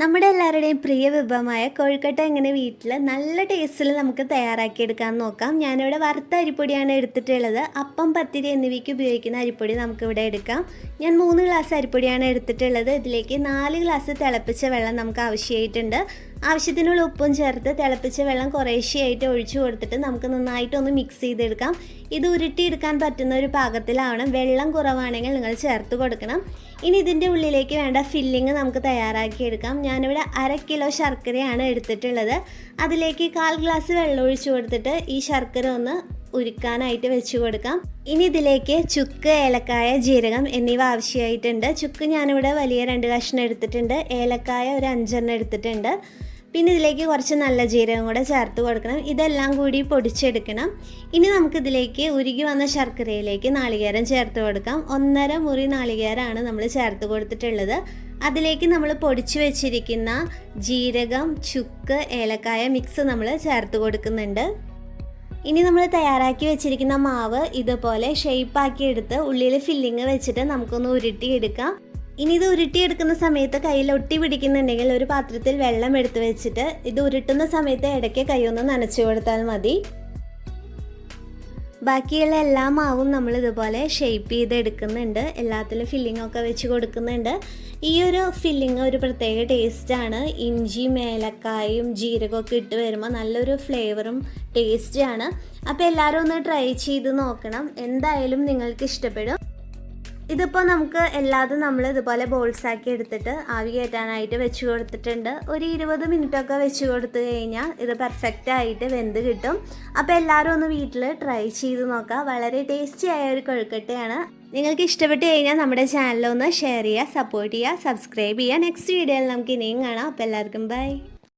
നമ്മുടെ എല്ലാവരുടെയും പ്രിയ വിഭവമായ കോഴിക്കട്ട എങ്ങനെ വീട്ടിൽ നല്ല ടേസ്റ്റിൽ നമുക്ക് തയ്യാറാക്കിയെടുക്കാൻ നോക്കാം. ഞാനിവിടെ വറുത്ത അരിപ്പൊടിയാണ് എടുത്തിട്ടുള്ളത്. അപ്പം പത്തിരി എന്നിവയ്ക്ക് ഉപയോഗിക്കുന്ന അരിപ്പൊടി നമുക്കിവിടെ എടുക്കാം. ഞാൻ മൂന്ന് ഗ്ലാസ് അരിപ്പൊടിയാണ് എടുത്തിട്ടുള്ളത്. ഇതിലേക്ക് നാല് ഗ്ലാസ് തിളപ്പിച്ച വെള്ളം നമുക്ക് ആവശ്യമായിട്ടുണ്ട്. ആവശ്യത്തിനുള്ള ഉപ്പും ചേർത്ത് തിളപ്പിച്ച വെള്ളം കുറേശ്ശെയായിട്ട് ഒഴിച്ചു കൊടുത്തിട്ട് നമുക്ക് നന്നായിട്ടൊന്ന് മിക്സ് ചെയ്തെടുക്കാം. ഇത് ഉരുട്ടിയെടുക്കാൻ പറ്റുന്ന ഒരു പാകത്തിലാവണം വെള്ളം കുറവാണെങ്കിൽ നിങ്ങൾ ചേർത്ത് കൊടുക്കണം. ഇനി ഇതിന്റെ ഉള്ളിലേക്ക് വേണ്ട ഫില്ലിങ് നമുക്ക് തയ്യാറാക്കിയെടുക്കാം. ഞാനിവിടെ അര കിലോ ശർക്കരയാണ് എടുത്തിട്ടുള്ളത്. അതിലേക്ക് കാൽ ഗ്ലാസ് വെള്ളം ഒഴിച്ചു കൊടുത്തിട്ട് ഈ ശർക്കര ഒന്ന് ഉരുക്കാനായിട്ട് വെച്ച് കൊടുക്കാം. ഇനി ഇതിലേക്ക് ചുക്ക് ഏലക്കായ ജീരകം എന്നിവ ആവശ്യമായിട്ടുണ്ട്. ചുക്ക് ഞാനിവിടെ വലിയ രണ്ട് കഷ്ണം എടുത്തിട്ടുണ്ട്. ഏലക്കായ ഒരു അഞ്ചെണ്ണം എടുത്തിട്ടുണ്ട്. പിന്നെ ഇതിലേക്ക് കുറച്ച് നല്ല ജീരകം കൂടെ ചേർത്ത് കൊടുക്കണം. ഇതെല്ലാം കൂടി പൊടിച്ചെടുക്കണം. ഇനി നമുക്കിതിലേക്ക് ഉരുകി വന്ന ശർക്കരയിലേക്ക് നാളികേരം ചേർത്ത് കൊടുക്കാം. ഒന്നര മുറി നാളികേരമാണ് നമ്മൾ ചേർത്ത് കൊടുത്തിട്ടുള്ളത്. അതിലേക്ക് നമ്മൾ പൊടിച്ചു വെച്ചിരിക്കുന്ന ജീരകം ചുക്ക് ഏലക്കായ മിക്സ് നമ്മൾ ചേർത്ത് കൊടുക്കുന്നുണ്ട്. ഇനി നമ്മൾ തയ്യാറാക്കി വെച്ചിരിക്കുന്ന മാവ് ഇതുപോലെ ഷെയ്പ്പാക്കി എടുത്ത് ഉള്ളിൽ ഫില്ലിങ് വെച്ചിട്ട് നമുക്കൊന്ന് ഉരുട്ടിയെടുക്കാം. ഇനി ഇത് ഉരുട്ടിയെടുക്കുന്ന സമയത്ത് കയ്യിൽ ഒട്ടി പിടിക്കുന്നുണ്ടെങ്കിൽ ഒരു പാത്രത്തിൽ വെള്ളം എടുത്തു വെച്ചിട്ട് ഇത് ഉരുട്ടുന്ന സമയത്ത് ഇടയ്ക്ക് കൈയൊന്ന് നനച്ചു കൊടുത്താൽ മതി. ബാക്കിയുള്ള എല്ലാ മാവും നമ്മൾ ഇതുപോലെ ഷേപ്പ് ചെയ്ത് എടുക്കുന്നുണ്ട് എല്ലാത്തിലും ഫില്ലിംഗ് ഒക്കെ വെച്ച് കൊടുക്കുന്നുണ്ട്. ഈ ഒരു ഫില്ലിംഗ് ഒരു പ്രത്യേക ടേസ്റ്റാണ് ഇഞ്ചി മേലക്കായും ജീരകമൊക്കെ ഇട്ട് വരുമ്പോൾ നല്ലൊരു ഫ്ലേവറും ടേസ്റ്റാണ് അപ്പോൾ എല്ലാവരും ഒന്ന് ട്രൈ ചെയ്ത് നോക്കണം. എന്തായാലും നിങ്ങൾക്ക് ഇഷ്ടപ്പെടും. ഇതിപ്പോൾ നമുക്ക് എല്ലാതും നമ്മൾ ഇതുപോലെ ബോൾസ് ആക്കി എടുത്തിട്ട് ആവി കയറ്റാനായിട്ട് വെച്ച് കൊടുത്തിട്ടുണ്ട്. ഒരു ഇരുപത് മിനിറ്റൊക്കെ വെച്ച് കൊടുത്തു കഴിഞ്ഞാൽ ഇത് പെർഫെക്റ്റ് ആയിട്ട് വെന്ത് കിട്ടും. അപ്പോൾ എല്ലാവരും ഒന്ന് വീട്ടിൽ ട്രൈ ചെയ്ത് നോക്കുക വളരെ ടേസ്റ്റി ആയ ഒരു കൊഴുക്കട്ടയാണ്. നിങ്ങൾക്ക് ഇഷ്ടപ്പെട്ട് കഴിഞ്ഞാൽ നമ്മുടെ ചാനലൊന്ന് ഷെയർ ചെയ്യുക സപ്പോർട്ട് ചെയ്യുക സബ്സ്ക്രൈബ് ചെയ്യുക. നെക്സ്റ്റ് വീഡിയോയിൽ നമുക്ക് ഇനിയും കാണാം. അപ്പോൾ എല്ലാവർക്കും ബൈ